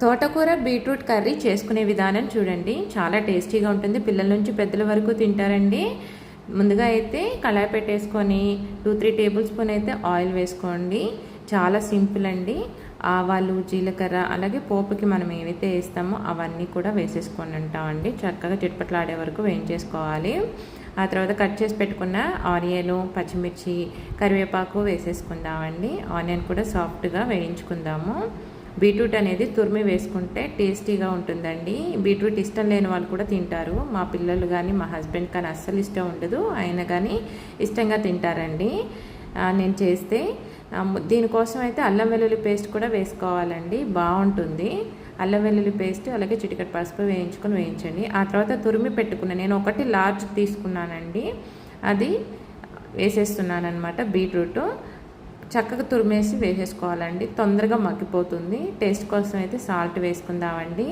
తోటకూర beetroot curry చేసుకునే విధానం చూడండి. చాలా టేస్టీగా ఉంటుంది. పిల్లల నుంచి పెద్దల వరకు తింటారండి. ముందుగా అయితే కళాయి పెట్టేసుకొని టూ త్రీ టేబుల్ స్పూన్ అయితే ఆయిల్ వేసుకోండి. చాలా సింపుల్ అండి. ఆవాలు జీలకర్ర అలాగే పోపుకి మనం ఏవైతే వేస్తామో అవన్నీ కూడా వేసేసుకొని ఉంటామండి. చక్కగా చిట్పట్లాడే వరకు వేయించేసుకోవాలి. ఆ తర్వాత కట్ చేసి పెట్టుకున్న ఆనియన్ పచ్చిమిర్చి కరివేపాకు వేసేసుకుందామండి. ఆనియన్ కూడా సాఫ్ట్గా వేయించుకుందాము. బీట్రూట్ అనేది తురిమి వేసుకుంటే టేస్టీగా ఉంటుందండి. బీట్రూట్ ఇష్టం లేని వాళ్ళు కూడా తింటారు. మా పిల్లలు కానీ మా హస్బెండ్ కానీ అస్సలు ఇష్టం ఉండదు. ఆయన కానీ ఇష్టంగా తింటారండి. నేను చేస్తే దీనికోసం అయితే అల్లం వెల్లుల్లి పేస్ట్ కూడా వేసుకోవాలండి. బాగుంటుంది. అల్లం వెల్లుల్లి పేస్ట్ అలాగే చిటికట్ పసుపు వేయించుకొని వేయించండి. ఆ తర్వాత తురిమి పెట్టుకున్నాను నేను ఒకటి లార్జ్ తీసుకున్నానండి. అది వేసేస్తున్నాను అనమాట బీట్రూట్. చక్కగా తురిమేసి వేసేసుకోవాలండి. తొందరగా మగ్గిపోతుంది. టేస్ట్ కోసం అయితే సాల్ట్ వేసుకుందామండి.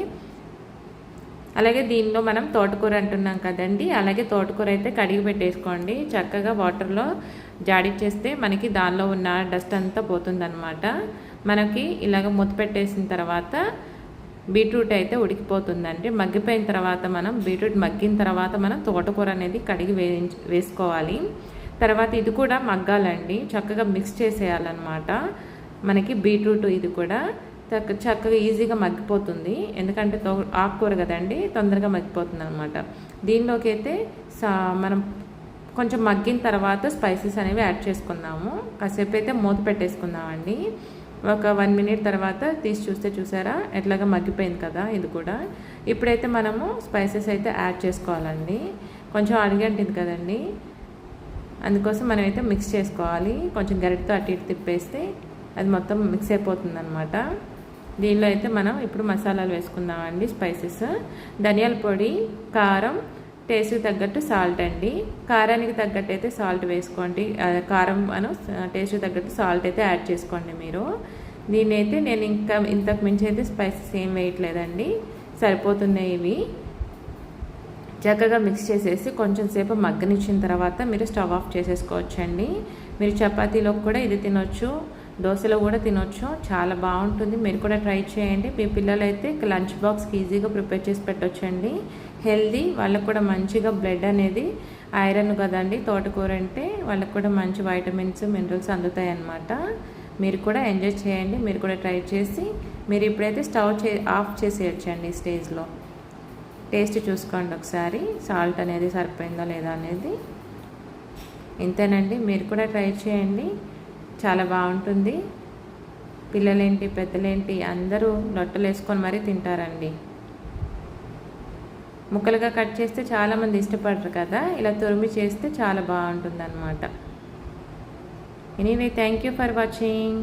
అలాగే దీనిలో మనం తోటకూర అంటున్నాం కదండి. అలాగే తోటకూర అయితే కడిగి పెట్టేసుకోండి. చక్కగా వాటర్లో జాడిచ్చేస్తే మనకి దానిలో ఉన్న డస్ట్ అంతా పోతుందన్నమాట. మనకి ఇలాగ మూత పెట్టేసిన తర్వాత బీట్రూట్ అయితే ఉడికిపోతుందండి. మగ్గిపోయిన తర్వాత మనం బీట్రూట్ మగ్గిన తర్వాత మనం తోటకూర అనేది కడిగి వేయించి వేసుకోవాలి. తర్వాత ఇది కూడా మగ్గాలండి. చక్కగా మిక్స్ చేసేయాలన్నమాట. మనకి బీట్రూట్ ఇది కూడా చక్కగా ఈజీగా మగ్గిపోతుంది. ఎందుకంటే ఆకుకూర కదండి తొందరగా మగ్గిపోతుంది అనమాట దీనిలోకి అయితే మనం కొంచెం మగ్గిన తర్వాత స్పైసెస్ అనేవి యాడ్ చేసుకుందాము. కాసేపు అయితే మూత పెట్టేసుకుందామండి. ఒక వన్ మినిట్ తర్వాత తీసి చూస్తే చూసారా? ఎట్లాగా మగ్గిపోయింది కదా ఇది కూడా. ఇప్పుడైతే మనము స్పైసెస్ అయితే యాడ్ చేసుకోవాలండి. కొంచెం అడిగంటింది కదండి. అందుకోసం మనమైతే మిక్స్ చేసుకోవాలి. కొంచెం గరిటతో అటు ఇటు తిప్పేస్తే అది మొత్తం మిక్స్ అయిపోతుంది అనమాట దీనిలో అయితే మనం ఇప్పుడు మసాలాలు వేసుకుందామండి స్పైసెస్ ధనియాల పొడి కారం టేస్ట్కి తగ్గట్టు సాల్ట్ అండి. కారానికి తగ్గట్టు అయితే సాల్ట్ వేసుకోండి. కారం అను టేస్ట్కి తగ్గట్టు సాల్ట్ అయితే యాడ్ చేసుకోండి మీరు. దీన్ని అయితే నేను ఇంకా ఇంతకు మించి అయితే స్పైసెస్ ఏం వేయట్లేదండి. సరిపోతున్నాయి ఇవి. చక్కగా మిక్స్ చేసేసి కొంచెం సేపు మగ్గనిచ్చిన తర్వాత మీరు స్టవ్ ఆఫ్ చేసేసుకోవచ్చండి. మీరు చపాతీలో కూడా ఇది తినొచ్చు దోశలో కూడా తినొచ్చు. చాలా బాగుంటుంది. మీరు కూడా ట్రై చేయండి. మీ పిల్లలు అయితే లంచ్ బాక్స్కి ఈజీగా ప్రిపేర్ చేసి పెట్టొచ్చండి. హెల్దీ వాళ్ళకు కూడా మంచిగా బ్లడ్ అనేది ఐరన్ కదండి తోటకూర అంటే వాళ్ళకు కూడా మంచి వైటమిన్స్ మినరల్స్ అందుతాయి అన్నమాట మీరు కూడా ఎంజాయ్ చేయండి. మీరు కూడా ట్రై చేసి మీరు ఇప్పుడైతే స్టవ్ చే ఆఫ్ చేసేయచ్చండి స్టేజ్లో. టేస్ట్ చూసుకోండి ఒకసారి. సాల్ట్ అనేది సరిపోయిందో లేదా అనేది. ఇంతేనండి. మీరు కూడా ట్రై చేయండి. చాలా బాగుంటుంది. పిల్లలేంటి పెద్దలేంటి అందరూ లొట్టలు వేసుకొని మరీ తింటారండి. ముక్కలుగా కట్ చేస్తే చాలామంది ఇష్టపడరు కదా. ఇలా తురిమి చేస్తే చాలా బాగుంటుంది అనమాట anyway thank you for watching.